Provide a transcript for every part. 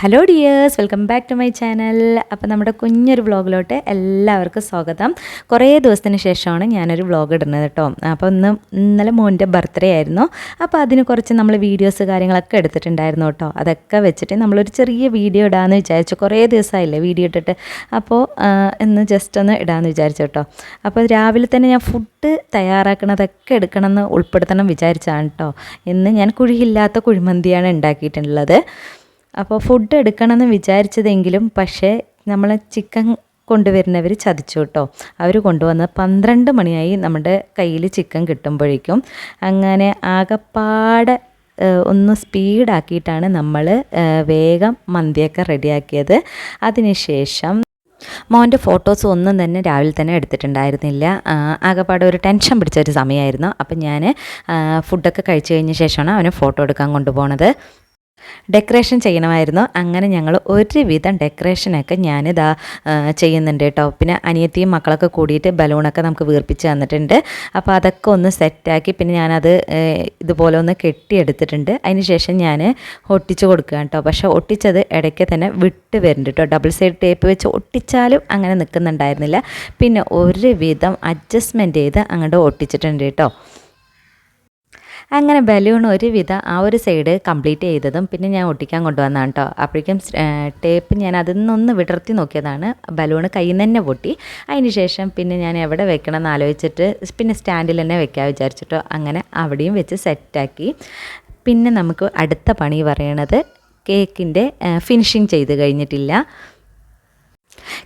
Hello dears welcome back to my channel അപ്പോൾ നമ്മുടെ കുഞ്ഞൊരു വ്ളോഗിലോട്ട് എല്ലാവർക്കും സ്വാഗതം. കുറേ ദിവസത്തിന് ശേഷമാണ് ഞാനൊരു വ്ളോഗ് ഇടുന്നത് കേട്ടോ. അപ്പോൾ ഇന്ന് ഇന്നലെ മോന്റെ ബർത്ത്ഡേ ആയിരുന്നു. അപ്പോൾ അതിന് കുറച്ച് നമ്മൾ വീഡിയോസ് കാര്യങ്ങളൊക്കെ എടുത്തിട്ടുണ്ടായിരുന്നു കേട്ടോ. അതൊക്കെ വെച്ചിട്ട് നമ്മളൊരു ചെറിയ വീഡിയോ ഇടാമെന്ന് വിചാരിച്ചു. കുറേ ദിവസമായില്ലേ വീഡിയോ ഇട്ടിട്ട്. അപ്പോൾ ഇന്ന് ജസ്റ്റ് ഒന്ന് ഇടാമെന്ന് വിചാരിച്ചു കേട്ടോ. അപ്പോൾ രാവിലെ തന്നെ ഞാൻ ഫുഡ് തയ്യാറാക്കണതൊക്കെ എടുക്കണമെന്ന് ഉൾപ്പെടുത്തണം വിചാരിച്ചാണ് കേട്ടോ. ഇന്ന് ഞാൻ കുഴിയില്ലാത്ത കുഴിമന്തിയാണ് ഉണ്ടാക്കിയിട്ടുള്ളത്. അപ്പോൾ ഫുഡ് എടുക്കണമെന്ന് വിചാരിച്ചതെങ്കിലും പക്ഷേ നമ്മൾ ചിക്കൻ കൊണ്ടുവരുന്നവർ ചതിച്ചു കേട്ടോ. അവർ കൊണ്ടുവന്ന് പന്ത്രണ്ട് മണിയായി നമ്മുടെ കയ്യിൽ ചിക്കൻ കിട്ടുമ്പോഴേക്കും. അങ്ങനെ ആകപ്പാടെ ഒന്ന് സ്പീഡാക്കിയിട്ടാണ് നമ്മൾ വേഗം മന്തിയൊക്കെ റെഡിയാക്കിയത്. അതിനുശേഷം മോന്റെ ഫോട്ടോസ് ഒന്നും തന്നെ രാവിലെ തന്നെ എടുത്തിട്ടുണ്ടായിരുന്നില്ല. ആകെപ്പാടെ ഒരു ടെൻഷൻ പിടിച്ച ഒരു സമയമായിരുന്നു. അപ്പം ഞാൻ ഫുഡൊക്കെ കഴിച്ചു കഴിഞ്ഞ ശേഷമാണ് അവനെ ഫോട്ടോ എടുക്കാൻ കൊണ്ടുപോണത്. ഡെക്കറേഷൻ ചെയ്യണമായിരുന്നു. അങ്ങനെ ഞങ്ങൾ ഒരുവിധം ഡെക്കറേഷനൊക്കെ ഞാനിതാ ചെയ്യുന്നുണ്ട് കേട്ടോ. പിന്നെ അനിയത്തിയും മക്കളൊക്കെ കൂടിയിട്ട് ബലൂണൊക്കെ നമുക്ക് വീർപ്പിച്ച് തന്നിട്ടുണ്ട്. അപ്പോൾ അതൊക്കെ ഒന്ന് സെറ്റാക്കി പിന്നെ ഞാനത് ഇതുപോലെ ഒന്ന് കെട്ടിയെടുത്തിട്ടുണ്ട്. അതിന് ശേഷം ഞാൻ ഒട്ടിച്ച് കൊടുക്കുക കേട്ടോ. പക്ഷേ ഒട്ടിച്ചത് ഇടയ്ക്ക് തന്നെ വിട്ട് വരുന്നുണ്ട് കേട്ടോ. ഡബിൾ സൈഡ് ടേപ്പ് വെച്ച് ഒട്ടിച്ചാലും അങ്ങനെ നിൽക്കുന്നുണ്ടായിരുന്നില്ല പിന്നെ ഒരുവിധം അഡ്ജസ്റ്റ്മെന്റ് ചെയ്ത് അങ്ങോട്ട് ഒട്ടിച്ചിട്ടുണ്ട് കേട്ടോ. അങ്ങനെ ബലൂൺ ഒരുവിധം ആ ഒരു സൈഡ് കംപ്ലീറ്റ് ചെയ്തതും പിന്നെ ഞാൻ ഒട്ടിക്കാൻ കൊണ്ടുവന്നതാണ് കേട്ടോ അപ്പോഴേക്കും ടേപ്പ് ഞാൻ അതിൽ നിന്നൊന്ന് വിടർത്തി നോക്കിയതാണ്. ബലൂൺ കയ്യിൽ നിന്ന് തന്നെ പൊട്ടി. അതിന് ശേഷം പിന്നെ ഞാൻ എവിടെ വെക്കണം എന്ന് ആലോചിച്ചിട്ട് പിന്നെ സ്റ്റാൻഡിൽ തന്നെ വെക്കാൻ വിചാരിച്ചിട്ടോ അങ്ങനെ അവിടെയും വെച്ച് സെറ്റാക്കി പിന്നെ നമുക്ക് അടുത്ത പണി പറയണത് കേക്കിന്റെ ഫിനിഷിങ് ചെയ്ത് കഴിഞ്ഞിട്ടില്ല.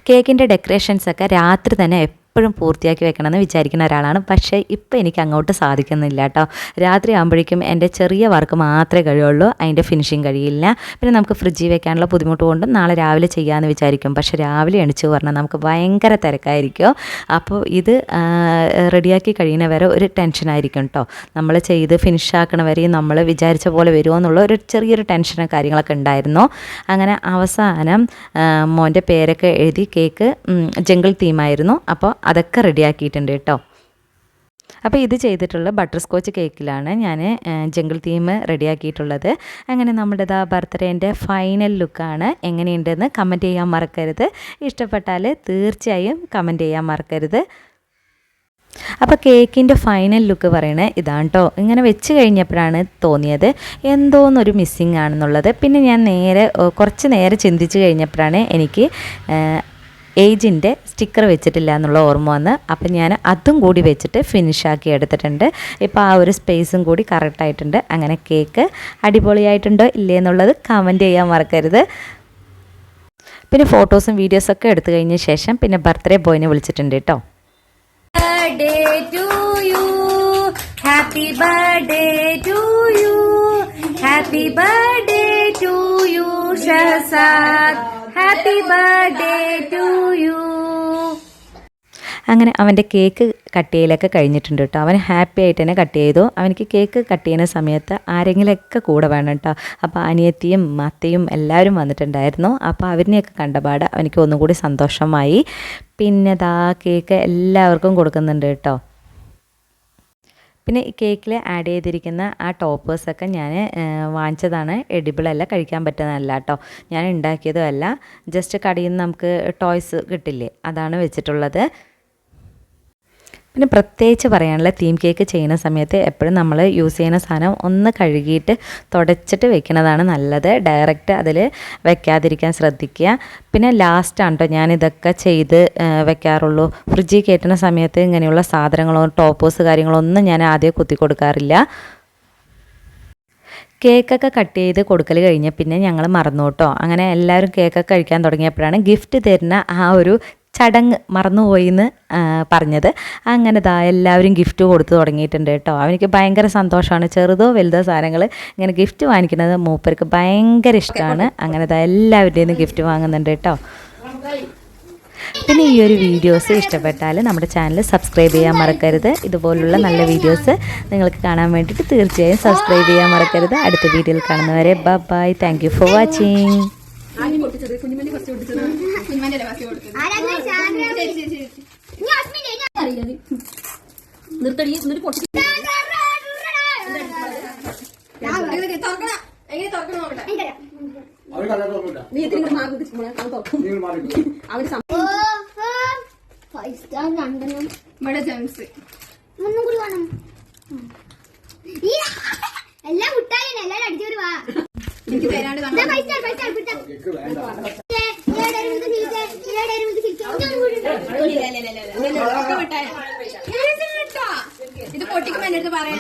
കേക്കിന്റെ ഡെക്കറേഷൻസൊക്കെ രാത്രി തന്നെ എപ്പോഴും പൂർത്തിയാക്കി വെക്കണമെന്ന് വിചാരിക്കുന്ന ഒരാളാണ്. പക്ഷേ ഇപ്പം എനിക്ക് അങ്ങോട്ട് സാധിക്കുന്നില്ല കേട്ടോ. രാത്രി ആകുമ്പോഴേക്കും എന്റെ ചെറിയ വർക്ക് മാത്രമേ കഴിയുള്ളൂ. അതിന്റെ ഫിനിഷിങ് കഴിയില്ല. പിന്നെ നമുക്ക് ഫ്രിഡ്ജിൽ വെക്കാനുള്ള ബുദ്ധിമുട്ട് കൊണ്ടും നാളെ രാവിലെ ചെയ്യാമെന്ന് വിചാരിക്കും. പക്ഷേ രാവിലെ എണിച്ചു പറഞ്ഞാൽ നമുക്ക് ഭയങ്കര തിരക്കായിരിക്കും. അപ്പോൾ ഇത് റെഡിയാക്കി കഴിയുന്ന വരെ ഒരു ടെൻഷനായിരിക്കും കേട്ടോ. നമ്മൾ ചെയ്ത് ഫിനിഷ് ആക്കണ വരെയും നമ്മൾ വിചാരിച്ച പോലെ വരുമോ എന്നുള്ള ഒരു ചെറിയൊരു ടെൻഷനും കാര്യങ്ങളൊക്കെ ഉണ്ടായിരുന്നു. അങ്ങനെ അവസാനം മോന്റെ പേരൊക്കെ എഴുതി കേക്ക് ജംഗിൾ തീമായിരുന്നു അപ്പോൾ അതൊക്കെ റെഡിയാക്കിയിട്ടുണ്ട് കേട്ടോ. അപ്പോൾ ഇത് ചെയ്തിട്ടുള്ള ബട്ടർ സ്കോച്ച് കേക്കിലാണ് ഞാൻ ജംഗിൾ തീം റെഡിയാക്കിയിട്ടുള്ളത്. അങ്ങനെ നമ്മുടെ ദാ ബർത്ത്ഡേന്റെ ഫൈനൽ ലുക്കാണ് എങ്ങനെയുണ്ടെന്ന് കമന്റ് ചെയ്യാൻ മറക്കരുത്. ഇഷ്ടപ്പെട്ടാൽ തീർച്ചയായും കമന്റ് ചെയ്യാൻ മറക്കരുത്. അപ്പോൾ കേക്കിന്റെ ഫൈനൽ ലുക്ക് പറയണേ ഇതാണ് കേട്ടോ. ഇങ്ങനെ വെച്ച് കഴിഞ്ഞപ്പോഴാണ് തോന്നിയത് എന്തോന്നൊരു മിസ്സിങ് ആണെന്നുള്ളത്. പിന്നെ ഞാൻ നേരെ കുറച്ച് നേരെ ചിന്തിച്ച് കഴിഞ്ഞപ്പോഴാണ് എനിക്ക് ഏജിന്റെ സ്റ്റിക്കർ വെച്ചിട്ടില്ല എന്നുള്ള ഓർമ്മ വന്ന് അപ്പം ഞാൻ അതും കൂടി വെച്ചിട്ട് ഫിനിഷാക്കി എടുത്തിട്ടുണ്ട്. ഇപ്പോൾ ആ ഒരു സ്പേസും കൂടി കറക്റ്റായിട്ടുണ്ട്. അങ്ങനെ കേക്ക് അടിപൊളിയായിട്ടുണ്ടോ ഇല്ലേ എന്നുള്ളത് കമന്റ് ചെയ്യാൻ മറക്കരുത്. പിന്നെ ഫോട്ടോസും വീഡിയോസൊക്കെ എടുത്തു കഴിഞ്ഞ ശേഷം പിന്നെ ബർത്ത്ഡേ ബോയിനെ വിളിച്ചിട്ടുണ്ട് കേട്ടോ. Happy birthday to you happy birthday to you birthday to birthday to you. അങ്ങനെ അവന്റെ കേക്ക് കട്ട് ചെയ്യലൊക്കെ കഴിഞ്ഞിട്ടുണ്ട് കേട്ടോ. അവൻ ഹാപ്പി ആയിട്ട് തന്നെ കട്ട് ചെയ്തു. അവനക്ക് കേക്ക് കട്ട് ചെയ്യുന്ന സമയത്ത് ആരെങ്കിലുമൊക്കെ കൂടെ വേണം കേട്ടോ. അപ്പോൾ അനിയത്തിയും അത്തയും എല്ലാവരും വന്നിട്ടുണ്ടായിരുന്നു. അപ്പോൾ അവരിനെയൊക്കെ കണ്ടപാട് അവനിക്ക് ഒന്നും കൂടി സന്തോഷമായി. പിന്നെ ദാ കേക്ക് എല്ലാവർക്കും കൊടുക്കുന്നുണ്ട് കേട്ടോ. പിന്നെ കേക്കിൽ ആഡ് ചെയ്തിരിക്കുന്ന ആ ടോപ്പേഴ്സൊക്കെ ഞാൻ വാങ്ങിച്ചതാണ്. എഡിബിൾ അല്ല കഴിക്കാൻ പറ്റുന്നതല്ല കേട്ടോ ഞാൻ ഉണ്ടാക്കിയതും അല്ല. ജസ്റ്റ് കടയിൽ നിന്ന് നമുക്ക് ടോയ്സ് കിട്ടില്ലേ? അതാണ് വെച്ചിട്ടുള്ളത്. പിന്നെ പ്രത്യേകിച്ച് പറയാനുള്ള തീം കേക്ക് ചെയ്യുന്ന സമയത്ത് എപ്പോഴും നമ്മൾ യൂസ് ചെയ്യുന്ന സാധനം ഒന്ന് കഴുകിയിട്ട് തുടച്ചിട്ട് വെക്കുന്നതാണ് നല്ലത്. ഡയറക്റ്റ് അതിൽ വെക്കാതിരിക്കാൻ ശ്രദ്ധിക്കുക. പിന്നെ ലാസ്റ്റാണ് കേട്ടോ ഞാനിതൊക്കെ ചെയ്ത് വെക്കാറുള്ളൂ. ഫ്രിഡ്ജിൽ കയറ്റുന്ന സമയത്ത് ഇങ്ങനെയുള്ള സാധനങ്ങളോ ടോപ്പേഴ്സ് കാര്യങ്ങളോ ഒന്നും ഞാൻ ആദ്യം കുത്തി കൊടുക്കാറില്ല. കേക്കൊക്കെ കട്ട് ചെയ്ത് കൊടുക്കൽ കഴിഞ്ഞ പിന്നെ ഞങ്ങൾ മറന്നു കേട്ടോ അങ്ങനെ എല്ലാവരും കേക്കൊക്കെ കഴിക്കാൻ തുടങ്ങിയപ്പോഴാണ് ഗിഫ്റ്റ് തരുന്ന ആ ഒരു ചടങ്ങ് മറന്നുപോയി എന്ന് പറഞ്ഞത്. അങ്ങനെ ദാ എല്ലാവരും ഗിഫ്റ്റ് കൊടുത്തു തുടങ്ങിയിട്ടുണ്ട് കേട്ടോ. അവനിക്ക് ഭയങ്കര സന്തോഷമാണ്. ചെറുതോ വലുതോ സാധനങ്ങൾ ഇങ്ങനെ ഗിഫ്റ്റ് വാങ്ങിക്കുന്നത് മൂപ്പർക്ക് ഭയങ്കര ഇഷ്ടമാണ്. അങ്ങനെ ദാ എല്ലാവരുടെയും ഗിഫ്റ്റ് വാങ്ങുന്നുണ്ട് കേട്ടോ. പിന്നെ ഈ ഒരു വീഡിയോസ് ഇഷ്ടപ്പെട്ടാൽ നമ്മുടെ ചാനൽ സബ്സ്ക്രൈബ് ചെയ്യാൻ മറക്കരുത്. ഇതുപോലുള്ള നല്ല വീഡിയോസ് നിങ്ങൾക്ക് കാണാൻ വേണ്ടിയിട്ട് തീർച്ചയായും സബ്സ്ക്രൈബ് ചെയ്യാൻ മറക്കരുത്. അടുത്ത വീഡിയോയിൽ കാണുന്നവരെ bye thank you for watching നിർത്തടി എന്നിട്ട് പൊട്ടി കൊടുത്തത് നോക്കട്ടെ? അവർ കണ്ടിട്ടൊന്നുമില്ല നീ മാർക്ക് നീ അവൻ തുറക്കും. നിങ്ങൾ മാറി അവന് സം- ഫൈവ് സ്റ്റാർ രണ്ടെണ്ണം. ഇവിടെ ജംസ് ഒന്നും കൂടി വേണം. ഈ എല്ലാം മുട്ടായി എല്ലാരും അടിച്ചു വാ. ഇത് പൊട്ടിക്കുമ്പോ എന്നിട്ട് അടുത്ത് പറയാം.